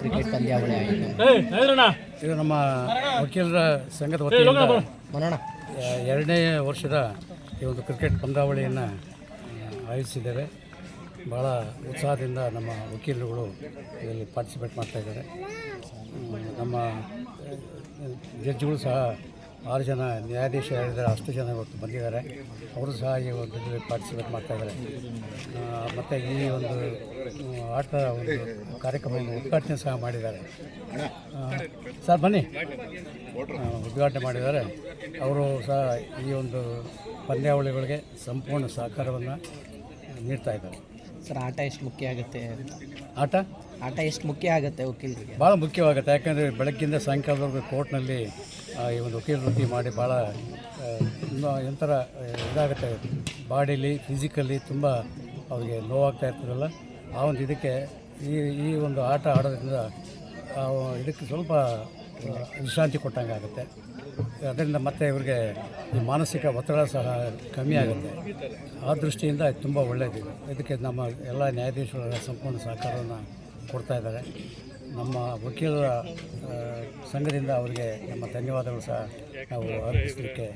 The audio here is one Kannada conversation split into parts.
ಕ್ರಿಕೆಟ್ ಪಂದ್ಯಾವಳಿ ಆಯಿತು. ಇದು ನಮ್ಮ ವಕೀಲರ ಸಂಘದ ವತಿಯಿಂದ ಮನೋಣ. ಎರಡನೇ ವರ್ಷದ ಈ ಒಂದು ಕ್ರಿಕೆಟ್ ಪಂದ್ಯಾವಳಿಯನ್ನು ಆಯೋಜಿಸಿದ್ದೇವೆ ಭಾಳ ಉತ್ಸಾಹದಿಂದ ನಮ್ಮ ವಕೀಲರುಗಳು ಇದರಲ್ಲಿ ಪಾರ್ಟಿಸಿಪೇಟ್ ಮಾಡ್ತಾಯಿದ್ದಾರೆ ನಮ್ಮ ಜಡ್ಜ್ಗಳು ಸಹ ಆರು ಜನ ನ್ಯಾಯಾಧೀಶ ಹೇಳಿದರೆ ಅಷ್ಟು ಜನ ಇವತ್ತು ಬಂದಿದ್ದಾರೆ. ಅವರು ಸಹ ಈ ಒಂದು ಪಾರ್ಟಿಸಿಪೇಟ್ ಮಾಡ್ತಾಯಿದ್ದಾರೆ ಮತ್ತು ಈ ಒಂದು ಆಟ ಒಂದು ಕಾರ್ಯಕ್ರಮವನ್ನು ಉದ್ಘಾಟನೆ ಸಹ ಮಾಡಿದ್ದಾರೆ. ಸರ್ ಬನ್ನಿ. ಉದ್ಘಾಟನೆ ಮಾಡಿದ್ದಾರೆ. ಅವರು ಸಹ ಈ ಒಂದು ಪಂದ್ಯಾವಳಿಗಳಿಗೆ ಸಂಪೂರ್ಣ ಸಹಕಾರವನ್ನು ನೀಡ್ತಾ ಇದ್ದಾರೆ. ಸರ್ ಆಟ ಎಷ್ಟು ಮುಖ್ಯ ಆಗುತ್ತೆ? ಆಟ? ಆಟ ಎಷ್ಟು ಮುಖ್ಯ ಆಗುತ್ತೆ ವಕೀಲರಿಗೆ? ಭಾಳ ಮುಖ್ಯವಾಗುತ್ತೆ. ಯಾಕಂದರೆ ಬೆಳಗ್ಗಿಂದ ಸಾಯಂಕಾಲದವರೆಗೂ ಕೋರ್ಟ್ನಲ್ಲಿ ಈ ಒಂದು ವಕೀಲ ವೃತ್ತಿ ಮಾಡಿ ಭಾಳ ಒಂಥರ ಇದಾಗುತ್ತೆ. ಬಾಡಿಲಿ ಫಿಸಿಕಲಿ ತುಂಬ ಅವ್ರಿಗೆ ನೋವಾಗ್ತಾ ಇರ್ತದಲ್ಲ ಆ ಒಂದು ಇದಕ್ಕೆ ಈ ಈ ಒಂದು ಆಟ ಆಡೋದ್ರಿಂದ ಇದಕ್ಕೆ ಸ್ವಲ್ಪ ವಿಶ್ರಾಂತಿ ಕೊಟ್ಟಂಗೆ ಆಗುತ್ತೆ. ಅದರಿಂದ ಮತ್ತೆ ಇವ್ರಿಗೆ ಈ ಮಾನಸಿಕ ಒತ್ತಡ ಸಹ ಕಮ್ಮಿ ಆಗುತ್ತೆ. ಆ ದೃಷ್ಟಿಯಿಂದ ತುಂಬ ಒಳ್ಳೆಯದಿದೆ ಇದಕ್ಕೆ ನಮ್ಮ ಎಲ್ಲ ನ್ಯಾಯಾಧೀಶರ ಸಂಪೂರ್ಣ ಸಹಕಾರವನ್ನು ಕೊಡ್ತಾ ಇದ್ದಾರೆ. ನಮ್ಮ ವಕೀಲರ ಸಂಘದಿಂದ ಅವರಿಗೆ ನಮ್ಮ ಧನ್ಯವಾದಗಳು ಸಹ ನಾವು ಅರ್ಪಿಸಲಿಕ್ಕೆ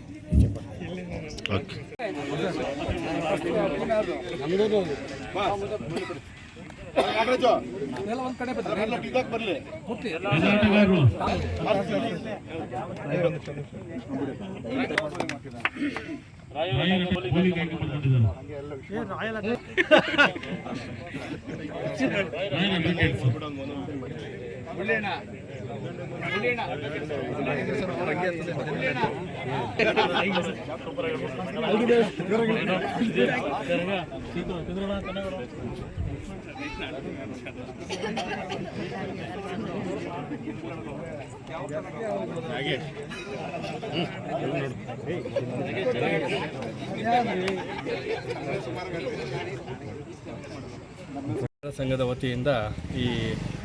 ರಾಯಲ ಇಚ್ಛೆಪಡ್ತೀವಿ ಸಂಘದ ವತಿಯಿಂದ ಈ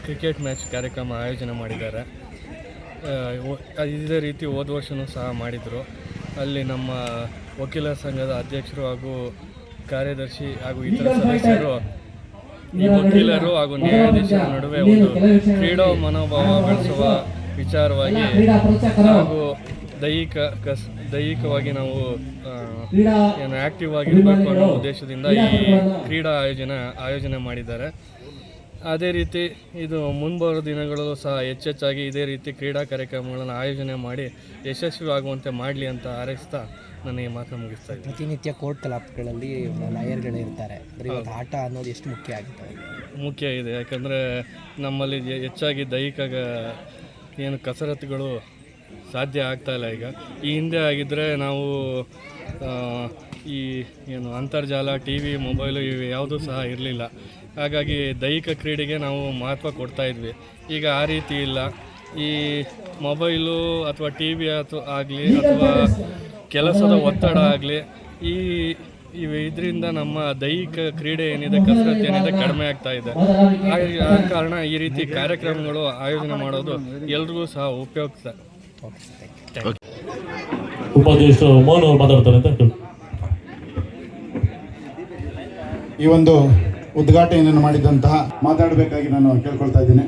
ಕ್ರಿಕೆಟ್ ಮ್ಯಾಚ್ ಕಾರ್ಯಕ್ರಮ ಆಯೋಜನೆ ಮಾಡಿದ್ದಾರೆ. ಇದೇ ರೀತಿ ಹೋದ ವರ್ಷವೂ ಸಹ ಮಾಡಿದರು. ಅಲ್ಲಿ ನಮ್ಮ ವಕೀಲರ ಸಂಘದ ಅಧ್ಯಕ್ಷರು ಹಾಗೂ ಕಾರ್ಯದರ್ಶಿ ಹಾಗೂ ಇತರ ಸದಸ್ಯರು, ಈ ವಕೀಲರು ಹಾಗೂ ನ್ಯಾಯಾಧೀಶರ ನಡುವೆ ಒಂದು ಕ್ರೀಡಾ ಮನೋಭಾವ ಬೆಳೆಸುವ ವಿಚಾರವಾಗಿ ಹಾಗೂ ದೈಹಿಕ ಕಸ್ ದೈಹಿಕವಾಗಿ ನಾವು ಏನು ಆಕ್ಟಿವ್ ಆಗಿರಬೇಕು ಅನ್ನೋ ಉದ್ದೇಶದಿಂದ ಈ ಕ್ರೀಡಾ ಆಯೋಜನೆ ಆಯೋಜನೆ ಮಾಡಿದ್ದಾರೆ. ಅದೇ ರೀತಿ ಇದು ಮುಂಬರುವ ದಿನಗಳಲ್ಲೂ ಸಹ ಹೆಚ್ಚೆಚ್ಚಾಗಿ ಇದೇ ರೀತಿ ಕ್ರೀಡಾ ಕಾರ್ಯಕ್ರಮಗಳನ್ನು ಆಯೋಜನೆ ಮಾಡಿ ಯಶಸ್ವಿ ಆಗುವಂತೆ ಮಾಡಲಿ ಅಂತ ಹಾರೈಸ್ತಾ ಈ ಮಾತನ್ನು ಮುಗಿಸ್ತಾ ಇದ್ದೀನಿ. ಪ್ರತಿನಿತ್ಯ ಕೋರ್ಟ್ ಕಲಾಪಗಳಲ್ಲಿ ಲಾಯರ್ಗಳು ಇರ್ತಾರೆ. ಇವತ್ತು ಆಟ ಅನ್ನೋದು ಎಷ್ಟು ಮುಖ್ಯ ಆಗುತ್ತೆ? ಮುಖ್ಯ ಇದೆ. ಯಾಕಂದರೆ ನಮ್ಮಲ್ಲಿ ಹೆಚ್ಚಾಗಿ ದೈಹಿಕ ಏನು ಕಸರತ್ತುಗಳು ಸಾಧ್ಯ ಆಗ್ತಾ ಇಲ್ಲ ಈಗ. ಈ ಹಿಂದೆ ಆಗಿದ್ದರೆ ನಾವು ಈ ಏನು ಅಂತರ್ಜಾಲ ಟಿ ವಿ ಮೊಬೈಲು ಇವು ಯಾವುದೂ ಸಹ ಇರಲಿಲ್ಲ. ಹಾಗಾಗಿ ದೈಹಿಕ ಕ್ರೀಡೆಗೆ ನಾವು ಮಹತ್ವ ಕೊಡ್ತಾ ಇದ್ವಿ. ಈಗ ಆ ರೀತಿ ಇಲ್ಲ. ಈ ಮೊಬೈಲು ಅಥವಾ ಟಿ ವಿ ಅಥವಾ ಆಗಲಿ ಅಥವಾ ಕೆಲಸದ ಒತ್ತಡ ಆಗಲಿ, ಈ, ಇವು ಇದರಿಂದ ನಮ್ಮ ದೈಹಿಕ ಕ್ರೀಡೆ ಏನಿದೆ, ಕಸರತ್ತು ಏನಿದೆ ಕಡಿಮೆ ಆಗ್ತಾ ಇದೆ. ಆ ಕಾರಣ ಈ ರೀತಿ ಕಾರ್ಯಕ್ರಮಗಳು ಆಯೋಜನೆ ಮಾಡೋದು ಎಲ್ರಿಗೂ ಸಹ ಉಪಯುಕ್ತ. ಥ್ಯಾಂಕ್ ಮೋಹನ್ ಅವರು ಮಾತಾಡ್ತಾರೆ ಅಂತ ಈ ಒಂದು ಉದ್ಘಾಟನೆಯನ್ನು ಮಾಡಿದಂತಹ ಮಾತಾಡಬೇಕಾಗಿ ನಾನು ಕೇಳ್ಕೊಳ್ತಾ ಇದ್ದೀನಿ.